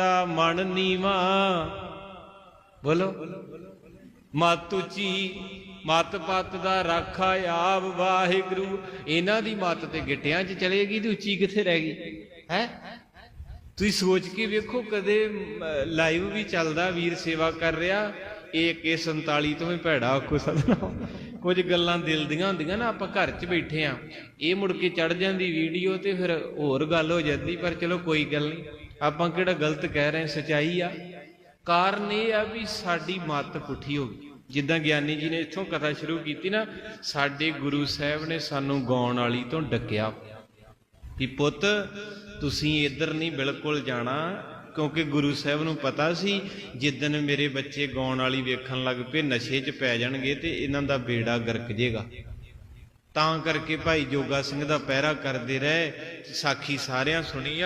ਦਾ ਮਨ ਨੀਵਾ। ਬੋਲੋ। ਮਤ ਉੱਚੀ, ਮਤ ਪਤ ਦਾ ਰਾਖਾ ਆਪ ਵਾਹਿਗੁਰੂ। ਇਹਨਾਂ ਦੀ ਮਤ ਤੇ ਗਿੱਟਿਆਂ 'ਚ ਚਲੇਗੀ ਤੇ ਉੱਚੀ ਕਿੱਥੇ ਰਹਿ ਗਈ? ਹੈ? ਤੁਸੀਂ ਸੋਚ ਕੇ ਵੇਖੋ, ਕਦੇ ਲਾਈਵ ਵੀ ਚੱਲਦਾ, ਵੀਰ ਸੇਵਾ ਕਰ ਰਿਹਾ। ਇਹ ਕੇ 47 ਤੋਂ ਵੀ ਭੈੜਾ ਆਖੋ ਸਦਨਾ ਕੁਝ ਗੱਲਾਂ ਦਿਲ ਦੀਆਂ ਹੁੰਦੀਆਂ ਨਾ, ਆਪਾਂ ਘਰ 'ਚ ਬੈਠੇ ਆ। ਇਹ ਮੁੜ ਕੇ ਚੜ ਜਾਂਦੀ ਵੀਡੀਓ ਤੇ ਫਿਰ ਹੋਰ ਗੱਲ ਹੋ ਜਾਂਦੀ, ਪਰ ਚਲੋ ਕੋਈ ਗੱਲ ਨਹੀਂ। ਆਪਾਂ ਕਿਹੜਾ ਗਲਤ ਕਹਿ ਰਹੇ ਸਚਾਈ ਆ। ਕਾਰਨ ਇਹ ਆ ਵੀ ਸਾਡੀ ਮੱਤ ਪੁੱਠੀ ਹੋ ਗਈ। ਜਿੱਦਾਂ ਗਿਆਨੀ ਜੀ ਨੇ ਇੱਥੋਂ ਕਥਾ ਸ਼ੁਰੂ ਕੀਤੀ ਨਾ, ਸਾਡੇ ਗੁਰੂ ਸਾਹਿਬ ਨੇ ਸਾਨੂੰ ਗਾਉਣ ਵਾਲੀ ਤੋਂ ਡੱਕਿਆ। ਵੀ ਪੁੱਤ, ਤੁਸੀਂ ਇੱਧਰ ਨਹੀਂ ਬਿਲਕੁਲ ਜਾਣਾ, ਕਿਉਂਕਿ ਗੁਰੂ ਸਾਹਿਬ ਨੂੰ ਪਤਾ ਸੀ ਜਿੱਦਨ ਮੇਰੇ ਬੱਚੇ ਗਾਉਣ ਵਾਲੀ ਵੇਖਣ ਲੱਗ ਪਏ, ਨਸ਼ੇ 'ਚ ਪੈ ਜਾਣਗੇ ਤੇ ਇਹਨਾਂ ਦਾ ਬੇੜਾ ਗਰਕ ਜੇਗਾ। ਤਾਂ ਕਰਕੇ ਭਾਈ ਜੋਗਾ ਸਿੰਘ ਦਾ ਪਹਿਰਾ ਕਰਦੇ ਰਹੇ, ਸਾਖੀ ਸਾਰਿਆਂ ਸੁਣੀ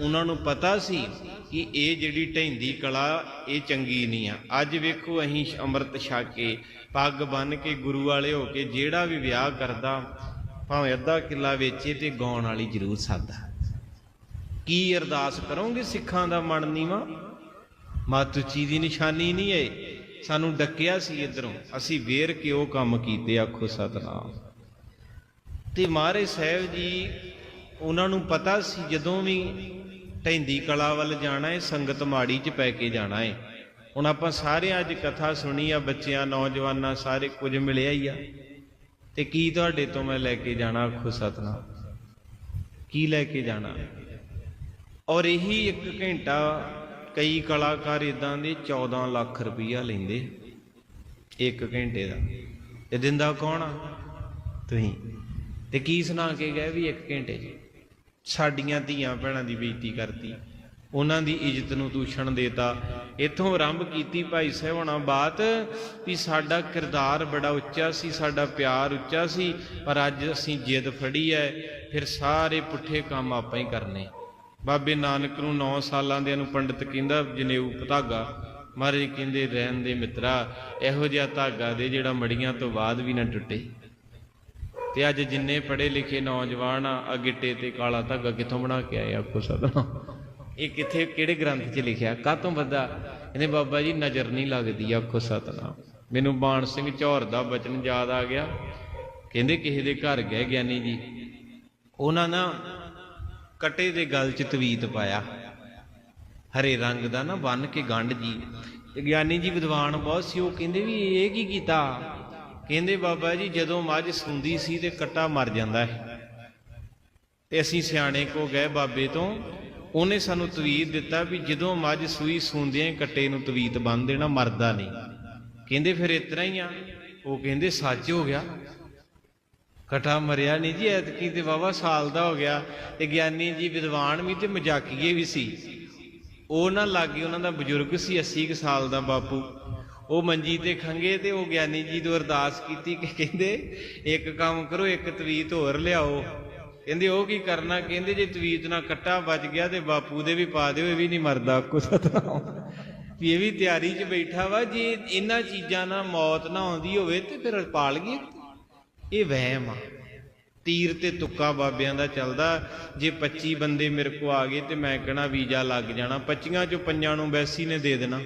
ਉਹਨਾਂ ਨੂੰ ਪਤਾ ਸੀ ਕਿ ਇਹ ਜਿਹੜੀ ਢੈਂਦੀ ਕਲਾ, ਇਹ ਚੰਗੀ ਨਹੀਂ ਆ। ਅੱਜ ਵੇਖੋ ਅਸੀਂ ਅੰਮ੍ਰਿਤ ਛਕ ਕੇ ਪੱਗ ਬੰਨ ਕੇ ਗੁਰੂ ਵਾਲੇ ਹੋ ਕੇ ਜਿਹੜਾ ਵੀ ਵਿਆਹ ਕਰਦਾ, ਭਾਵੇਂ ਅੱਧਾ ਕਿੱਲਾ ਵੇਚੇ ਤੇ ਗਾਉਣ ਵਾਲੀ ਜ਼ਰੂਰ ਸਾਦਾ। ਕੀ ਅਰਦਾਸ ਕਰੋਗੇ ਸਿੱਖਾਂ ਦਾ ਮਨ ਨੀਵਾ? ਮਾਤੂਚੀ ਦੀ ਨਿਸ਼ਾਨੀ ਨਹੀਂ ਏ ਸਾਨੂੰ ਡੱਕਿਆ ਸੀ ਇਧਰੋਂ। ਅਸੀਂ ਵੇਰ ਕੇ ਉਹ ਕੰਮ ਕੀਤੇ, ਆਖੋ ਸਤਨਾਮ। ਤੇ ਮਹਾਰਾਜ ਸਾਹਿਬ ਜੀ ਉਹਨਾਂ ਨੂੰ ਪਤਾ ਸੀ ਜਦੋਂ ਵੀ ਢੈਂਦੀ ਕਲਾ ਵੱਲ ਜਾਣਾ ਹੈ, ਸੰਗਤ ਮਾੜੀ 'ਚ ਪੈ ਕੇ ਜਾਣਾ ਹੈ। ਹੁਣ ਆਪਾਂ ਸਾਰੇ ਅੱਜ ਕਥਾ ਸੁਣੀ ਆ, ਬੱਚਿਆਂ, ਨੌਜਵਾਨਾਂ, ਸਾਰੇ ਕੁਝ ਮਿਲਿਆ ਹੀ ਆ। ਤੇ ਕੀ ਤੁਹਾਡੇ ਤੋਂ ਮੈਂ ਲੈ ਕੇ ਜਾਣਾ ਆਖੋ ਸਤਨਾਮ? ਕੀ ਲੈ ਕੇ ਜਾਣਾ? ਔਰ ਇਹੀ ਇੱਕ ਘੰਟਾ ਕਈ ਕਲਾਕਾਰ ਇਦਾਂ ਦੇ 14 ਲੱਖ ਰੁਪਈਆ ਲੈਂਦੇ, ਇੱਕ ਘੰਟੇ ਦਾ। ਤੇ ਦਿੰਦਾ ਕੌਣ ਆ? ਤੁਸੀਂ। ਤੇ ਕੀ ਸੁਣਾ ਕੇ ਗਏ ਵੀ ਇੱਕ ਘੰਟੇ 'ਚ ਸਾਡੀਆਂ ਧੀਆਂ ਭੈਣਾਂ ਦੀ ਬੇਇੱਜ਼ਤੀ ਕਰਤੀ। ਉਹਨਾਂ ਦੀ ਇੱਜ਼ਤ ਨੂੰ ਦੂਸ਼ਣ ਦੇਤਾ। ਇੱਥੋਂ ਆਰੰਭ ਕੀਤੀ ਭਾਈ ਸਾਹਿਬਾਨਾ ਬਾਤ ਵੀ ਸਾਡਾ ਕਿਰਦਾਰ ਬੜਾ ਉੱਚਾ ਸੀ, ਸਾਡਾ ਪਿਆਰ ਉੱਚਾ ਸੀ, ਪਰ ਅੱਜ ਅਸੀਂ ਜਿੱਦ ਫੜੀ ਹੈ ਫਿਰ ਸਾਰੇ ਪੁੱਠੇ ਕੰਮ ਆਪਾਂ ਹੀ ਕਰਨੇ। ਬਾਬੇ ਨਾਨਕ ਨੂੰ 9 ਸਾਲਾਂ ਦੇ ਨੂੰ ਪੰਡਿਤ ਕਹਿੰਦਾ ਜਨੇਊ ਧਾਗਾ ਮਹਾਰਾਜ ਕਹਿੰਦੇ, ਰਹਿਣ ਦੇ ਮਿੱਤਰਾ, ਇਹੋ ਜਿਹਾ ਧਾਗਾ ਦੇ ਜਿਹੜਾ ਮੜੀਆਂ ਤੋਂ ਬਾਅਦ ਵੀ ਨਾ ਟੁੱਟੇ। ਤੇ ਅੱਜ ਜਿੰਨੇ ਪੜ੍ਹੇ ਲਿਖੇ ਨੌਜਵਾਨ ਆ ਗਿੱਟੇ ਤੇ ਕਾਲਾ ਧਾਗਾ ਕਿੱਥੋਂ ਬਣਾ ਕੇ ਆਏ ਆਖੋ ਸਦਾ ਇਹ ਕਿੱਥੇ, ਕਿਹੜੇ ਗ੍ਰੰਥ 'ਚ ਲਿਖਿਆ? ਕਾਹਤੋਂ ਬੱਦਾ ਇਹਨੇ ਬਾਬਾ ਜੀ, ਨਜ਼ਰ ਨਹੀਂ ਲੱਗਦੀ ਆਖੋ ਸਤਨਾਮ। ਮੈਨੂੰ ਬਾਣ ਸਿੰਘ ਝੌਰ ਦਾ ਬਚਨ ਯਾਦ ਆ ਗਿਆ। ਕਹਿੰਦੇ, ਕਿਸੇ ਦੇ ਘਰ ਗਏ ਗਿਆਨੀ ਜੀ। ਉਹਨਾਂ ਨਾ ਕਟੇ ਦੇ ਗਲ 'ਚ ਤਵੀਤ ਪਾਇਆ। ਹਰੇ ਰੰਗ ਦਾ ਨਾ ਬੰਨ ਕੇ ਗੰਢ ਜੀ। ਗਿਆਨੀ ਜੀ ਵਿਦਵਾਨ ਬਹੁਤ ਸੀ, ਉਹ ਕਹਿੰਦੇ ਵੀ ਇਹ ਕੀ ਕੀਤਾ? ਕਹਿੰਦੇ ਬਾਬਾ ਜੀ, ਜਦੋਂ ਮੱਝ ਸੁੰਦੀ ਸੀ ਤੇ ਕੱਟਾ ਮਰ ਜਾਂਦਾ ਹੈ ਤੇ ਅਸੀਂ ਸਿਆਣੇ ਕੋ ਗਏ ਬਾਬੇ ਤੋਂ, ਉਹਨੇ ਸਾਨੂੰ ਤਵੀਤ ਦਿੱਤਾ ਵੀ ਜਦੋਂ ਮੱਝ ਸੂਈ ਸੁੰਦਿਆਂ ਕੱਟੇ ਨੂੰ ਤਵੀਤ ਬੰਨ ਦੇਣਾ, ਮਰਦਾ ਨਹੀਂ। ਕਹਿੰਦੇ ਫਿਰ ਇਤਨਾ ਹੀ ਆ। ਉਹ ਕਹਿੰਦੇ, ਸੱਚ ਹੋ ਗਿਆ। ਕਟਾ ਮਰਿਆ ਨਹੀਂ ਜੀ ਐਤਕੀ ਤੇ ਵਾਵਾ ਸਾਲ ਦਾ ਹੋ ਗਿਆ। ਤੇ ਗਿਆਨੀ ਜੀ ਵਿਦਵਾਨ ਵੀ ਤੇ ਮਜ਼ਾਕੀਏ ਵੀ ਸੀ। ਉਹ ਨਾ ਲਾਗੇ ਉਹਨਾਂ ਦਾ ਬਜ਼ੁਰਗ ਸੀ 80 ਕੁ ਸਾਲ ਦਾ ਬਾਪੂ। ਉਹ ਮੰਜੀ ਤੇ ਖੰਗੇ ਤੇ ਉਹ ਗਿਆਨੀ ਜੀ ਤੋਂ ਅਰਦਾਸ ਕੀਤੀ ਕਿ ਕਹਿੰਦੇ, ਇੱਕ ਕੰਮ ਕਰੋ, ਇੱਕ ਤਵੀਤ ਹੋਰ ਲਿਆਓ। ਕਹਿੰਦੇ, ਉਹ ਕੀ ਕਰਨਾ? ਕਹਿੰਦੇ, ਜੇ ਤਵੀਤ ਨਾਲ ਕੱਟਾ, ਵੱਜ ਗਿਆ ਤੇ ਬਾਪੂ ਦੇ ਵੀ ਪਾ ਦਿਓ, ਇਹ ਵੀ ਨਹੀਂ ਮਰਦਾ ਕੋ ਸਤਨਾਮ। ਵੀ ਇਹ ਵੀ ਤਿਆਰੀ 'ਚ ਬੈਠਾ ਵਾ, ਜੇ ਇਹਨਾਂ ਚੀਜ਼ਾਂ ਨਾਲ ਮੌਤ ਨਾ ਆਉਂਦੀ ਹੋਵੇ ਤੇ ਫਿਰ ਪਾਲ ਗਈ। ਇਹ ਵਹਿਮ ਆ। ਤੀਰ ਤੇ ਤੁੱਕਾ ਬਾਬਿਆਂ ਦਾ ਚੱਲਦਾ। ਜੇ 25 ਬੰਦੇ ਮੇਰੇ ਕੋ ਆ ਗਏ ਤੇ ਮੈਂ ਕਹਣਾ ਵੀਜ਼ਾ ਲੱਗ ਜਾਣਾ। 25 ਚੋਂ ਪੰਜਾਂ ਨੂੰ ਵੈਸੀ ਨੇ ਦੇ ਦੇਣਾ।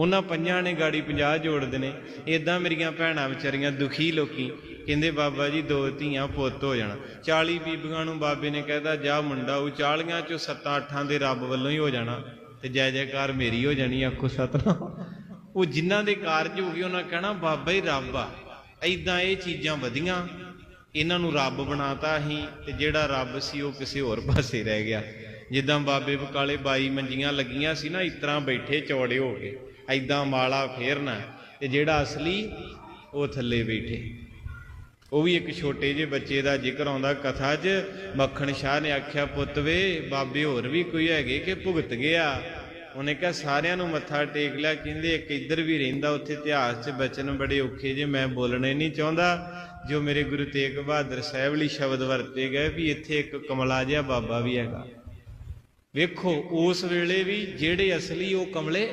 ਉਹਨਾਂ ਪੰਜਾਂ ਨੇ ਗਾੜੀ 50 ਜੋੜ ਦੇਣੇ। ਇਦਾਂ ਮੇਰੀਆਂ ਭੈਣਾਂ ਵਿਚਾਰੀਆਂ ਦੁਖੀ ਲੋਕੀ। ਕਹਿੰਦੇ, ਬਾਬਾ ਜੀ, ਦੋ ਧੀਆਂ ਪੁੱਤ ਹੋ ਜਾਣਾ। 40 ਬੀਬੀਆਂ ਨੂੰ ਬਾਬੇ ਨੇ ਕਹਿਦਾ ਜਾ ਮੁੰਡਾ, ਉਹ 40 ਚੋਂ 7-8 ਦੇ ਰੱਬ ਵੱਲੋਂ ਹੀ ਹੋ ਜਾਣਾ। ਤੇ ਜੈ ਜੈਕਾਰ ਮੇਰੀ ਹੋ ਜਾਣੀ, ਆਖੋ ਸਤਨਾਮ। ਉਹ ਜਿਨ੍ਹਾਂ ਦੇ ਕਾਰਜ ਹੋ ਗਏ, ਉਹਨਾਂ ਕਹਿਣਾ, ਬਾਬਾ ਹੀ ਰੱਬ ਆ। ਐਦਾਂ ਇਹ ਚੀਜ਼ਾਂ ਵਧੀਆਂ। ਇਹਨਾਂ ਨੂੰ ਰੱਬ ਬਣਾਤਾ ਅਸੀਂ, ਤੇ ਜਿਹੜਾ ਰੱਬ ਸੀ, ਉਹ ਕਿਸੇ ਹੋਰ ਪਾਸੇ ਰਹਿ ਗਿਆ। ਜਿੱਦਾਂ ਬਾਬੇ ਬਕਾਲੇ ਬਾਈ ਮੰਜੀਆਂ ਲੱਗੀਆਂ ਸੀ ਨਾ, ਇਸ ਤਰ੍ਹਾਂ ਬੈਠੇ ਚੌੜੇ ਹੋ ਗਏ ਐਦਾਂ ਮਾਲਾ ਫੇਰਨਾ ਤੇ ਜਿਹੜਾ ਅਸਲੀ ਉਹ ਥੱਲੇ ਬੈਠੇ। ਉਹ ਵੀ ਇੱਕ ਛੋਟੇ ਜਿਹੇ ਬੱਚੇ ਦਾ ਜ਼ਿਕਰ ਆਉਂਦਾ, ਕਥਾ 'ਚ ਮੱਖਣ ਸ਼ਾਹ ਨੇ ਆਖਿਆ, ਪੁੱਤ ਵੇ, ਬਾਬੇ ਹੋਰ ਵੀ ਕੋਈ ਹੈਗੇ ਕਿ ਭੁਗਤ ਗਿਆ? ਉਹਨੇ ਕਿਹਾ, ਸਾਰਿਆਂ ਨੂੰ ਮੱਥਾ ਟੇਕ ਲਿਆ। ਕਹਿੰਦੇ, ਇੱਕ ਇੱਧਰ ਵੀ ਰਹਿੰਦਾ, ਉੱਥੇ ਇਤਿਹਾਸ 'ਚ ਬਚਨ ਬੜੇ ਔਖੇ ਜੇ ਮੈਂ ਬੋਲਣੇ ਨਹੀਂ ਚਾਹੁੰਦਾ। ਜੋ ਮੇਰੇ ਗੁਰੂ ਤੇਗ ਬਹਾਦਰ ਸਾਹਿਬ ਲਈ ਸ਼ਬਦ ਵਰਤੇ ਗਏ ਵੀ ਇੱਥੇ ਇੱਕ ਕਮਲਾ ਜਿਹਾ ਬਾਬਾ ਵੀ ਹੈਗਾ। ਵੇਖੋ, ਉਸ ਵੇਲੇ ਵੀ ਜਿਹੜੇ ਅਸਲੀ ਉਹ ਕਮਲੇ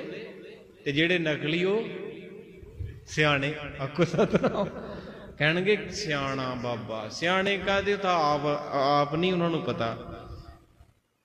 ਤੇ ਜਿਹੜੇ ਨਕਲੀ ਉਹ ਸਿਆਣੇ, ਆਖੋ ਸਤਨਾਮ। ਕਹਿਣਗੇ ਸਿਆਣਾ ਬਾਬਾ। ਸਿਆਣੇ ਕਾਦੇ ਤਾਂ ਆਪ ਆਪ ਨਹੀਂ ਉਹਨਾਂ ਨੂੰ ਪਤਾ।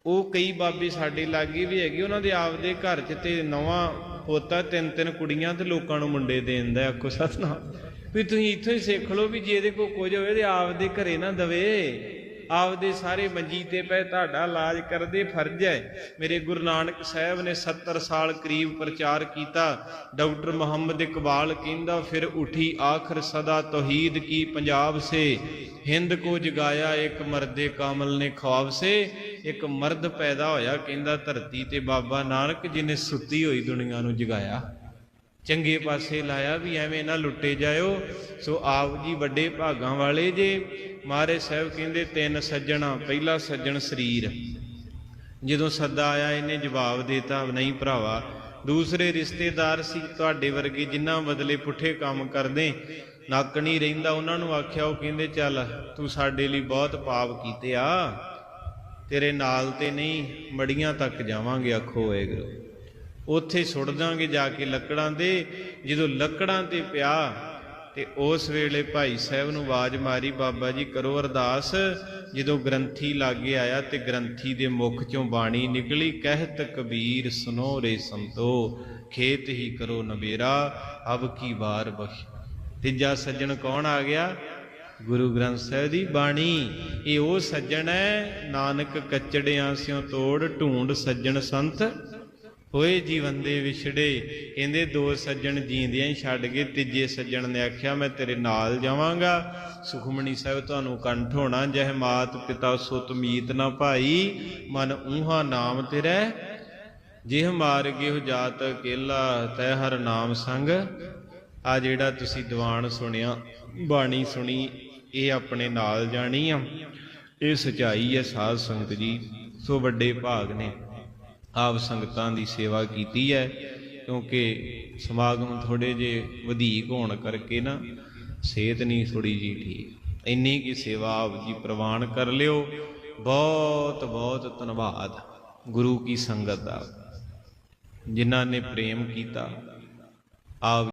ਉਹ ਕਈ ਬਾਬੇ ਸਾਡੇ ਲਾਗੇ ਵੀ ਹੈਗੇ, ਉਹਨਾਂ ਦੇ ਆਪਦੇ ਘਰ 'ਚ ਤੇ ਨਵਾਂ ਪੋਤਾ, ਤਿੰਨ ਤਿੰਨ ਕੁੜੀਆਂ ਤੇ ਲੋਕਾਂ ਨੂੰ ਮੁੰਡੇ ਦੇ ਦਿੰਦਾ ਆਖੋ ਸਤਨਾਮ। ਵੀ ਤੁਸੀਂ ਇੱਥੋਂ ਹੀ ਸਿੱਖ ਲਓ ਵੀ ਜੇ ਇਹਦੇ ਕੋਲ ਕੁਝ ਹੋਵੇ ਤੇ ਆਪਦੇ ਘਰੇ ਨਾ ਦਵੇ। ਆਪਦੇ ਸਾਰੇ ਮੰਜੀ ਤੇ ਪਏ, ਤੁਹਾਡਾ ਇਲਾਜ ਕਰਦੇ ਫਰਜ਼ ਹੈ। ਮੇਰੇ ਗੁਰੂ ਨਾਨਕ ਸਾਹਿਬ ਨੇ 70 ਸਾਲ ਕਰੀਬ ਪ੍ਰਚਾਰ ਕੀਤਾ। ਡਾਕਟਰ ਮੁਹੰਮਦ ਇਕਬਾਲ ਕਹਿੰਦਾ, ਫਿਰ ਉਠੀ ਆਖਰ ਸਦਾ ਤੌਹੀਦ ਕੀ ਪੰਜਾਬ ਸੇ। ਹਿੰਦ ਕੋ ਜਗਾਇਆ ਇੱਕ ਮਰਦੇ ਕਾਮਲ ਨੇ ਖਵਾਬ ਸੇ। ਇੱਕ ਮਰਦ ਪੈਦਾ ਹੋਇਆ ਕਹਿੰਦਾ, ਧਰਤੀ ਤੇ ਬਾਬਾ ਨਾਨਕ ਜਿਨੇ ਸੁੱਤੀ ਹੋਈ ਦੁਨੀਆ ਨੂੰ ਜਗਾਇਆ। ਚੰਗੇ ਪਾਸੇ ਲਾਇਆ ਵੀ ਐਵੇਂ ਨਾ ਲੁੱਟੇ ਜਾਇਓ। ਸੋ ਆਪ ਜੀ ਵੱਡੇ ਭਾਗਾਂ ਵਾਲੇ ਜੇ, ਮਹਾਰਾਜ ਸਾਹਿਬ ਕਹਿੰਦੇ, ਤਿੰਨ ਸੱਜਣਾ, ਪਹਿਲਾ ਸੱਜਣ ਸਰੀਰ। ਜਦੋਂ ਸੱਦਾ ਆਇਆ, ਇਹਨੇ ਜਵਾਬ ਦੇਤਾ, ਨਹੀਂ ਭਰਾਵਾ, ਦੂਸਰੇ ਰਿਸ਼ਤੇਦਾਰ ਸੀ ਤੁਹਾਡੇ ਵਰਗੇ ਜਿਨ੍ਹਾਂ ਬਦਲੇ ਪੁੱਠੇ ਕੰਮ ਕਰਦੇ, ਨੱਕ ਨਹੀਂ ਰਹਿੰਦਾ, ਉਹਨਾਂ ਨੂੰ ਆਖਿਆ, ਉਹ ਕਹਿੰਦੇ, ਚੱਲ, ਤੂੰ ਸਾਡੇ ਲਈ ਬਹੁਤ ਪਾਪ ਕੀਤੇ ਆ। ਤੇਰੇ ਨਾਲ ਤੇ ਨਹੀਂ, ਮੜੀਆਂ ਤੱਕ ਜਾਵਾਂਗੇ, ਆਖੋ ਵਾਹਿਗੁਰੂ। ਉੱਥੇ ਸੁੱਟ ਦਾਂਗੇ ਜਾ ਕੇ ਲੱਕੜਾਂ ਦੇ। ਜਦੋਂ ਲੱਕੜਾਂ ਤੇ ਪਿਆ, ਤੇ ਉਸ ਵੇਲੇ ਭਾਈ ਸਾਹਿਬ ਨੂੰ ਆਵਾਜ਼ ਮਾਰੀ, ਬਾਬਾ ਜੀ, ਕਰੋ ਅਰਦਾਸ। ਜਦੋਂ ਗ੍ਰੰਥੀ ਲਾਗੇ ਆਇਆ ਤੇ ਗ੍ਰੰਥੀ ਦੇ ਮੁਖ ਚੋਂ ਬਾਣੀ ਨਿਕਲੀ ਕਹਿਤ ਕਬੀਰ ਸੁਨੋ ਰੇ ਸੰਤੋ, ਖੇਤ ਹੀ ਕਰੋ ਨਵੇਰਾ, ਅਬ ਕੀ ਵਾਰ ਬਖਸ਼। ਤੀਜਾ ਸੱਜਣ ਕੌਣ ਆ ਗਿਆ? ਗੁਰੂ ਗ੍ਰੰਥ ਸਾਹਿਬ ਦੀ ਬਾਣੀ। ਇਹ ਉਹ ਸੱਜਣ ਹੈ, ਨਾਨਕ ਕੱਚੜਿਆਂ ਸਿਓ ਤੋੜ, ਢੂੰਡ ਸੱਜਣ ਸੰਤ। ਹੋਏ ਜੀਵਨ ਦੇ ਵਿਛੜੇ, ਕਹਿੰਦੇ ਦੋ ਸੱਜਣ ਜੀਂਦਿਆਂ ਹੀ ਛੱਡ ਗਏ, ਤੀਜੇ ਸੱਜਣ ਨੇ ਆਖਿਆ, ਮੈਂ ਤੇਰੇ ਨਾਲ ਜਾਵਾਂਗਾ। ਸੁਖਮਣੀ ਸਾਹਿਬ, ਤੁਹਾਨੂੰ ਕੰਠ ਹੋਣਾ, ਜਹ ਮਾਤ ਪਿਤਾ ਸੁਤ ਮੀਤ ਨਾ ਭਾਈ, ਮਨ ਊਹਾ ਨਾਮ ਤੇਰੇ। ਜਿਹ ਮਾਰ ਹੋ ਜਾਤ ਅਕੇਲਾ ਤੈ ਹਰ ਨਾਮ ਸੰਗ। ਆ ਜਿਹੜਾ ਤੁਸੀਂ ਦੀਵਾਨ ਸੁਣਿਆ, ਬਾਣੀ ਸੁਣੀ, ਇਹ ਆਪਣੇ ਨਾਲ ਜਾਣੀ ਆ। ਇਹ ਸਚਾਈ ਹੈ ਸਾਧ ਸੰਗਤ ਜੀ, ਸੋ ਵੱਡੇ ਭਾਗ ਨੇ। ਆਪ ਸੰਗਤਾਂ ਦੀ ਸੇਵਾ ਕੀਤੀ ਹੈ, ਕਿਉਂਕਿ ਸਮਾਗਮ ਥੋੜੇ ਜੇ ਵਧੇਕ ਹੋਣ ਕਰਕੇ ਨਾ ਸਿਹਤ ਨਹੀਂ ਥੋੜੀ ਜੀ ਠੀਕ। ਇੰਨੀ ਕੀ ਸੇਵਾ ਆਪ ਜੀ ਪ੍ਰਵਾਨ ਕਰ ਲਿਓ। ਬਹੁਤ ਬਹੁਤ ਧੰਨਵਾਦ ਗੁਰੂ ਕੀ ਸੰਗਤ ਦਾ, ਜਿਨ੍ਹਾਂ ਨੇ ਪ੍ਰੇਮ ਕੀਤਾ। ਆਪ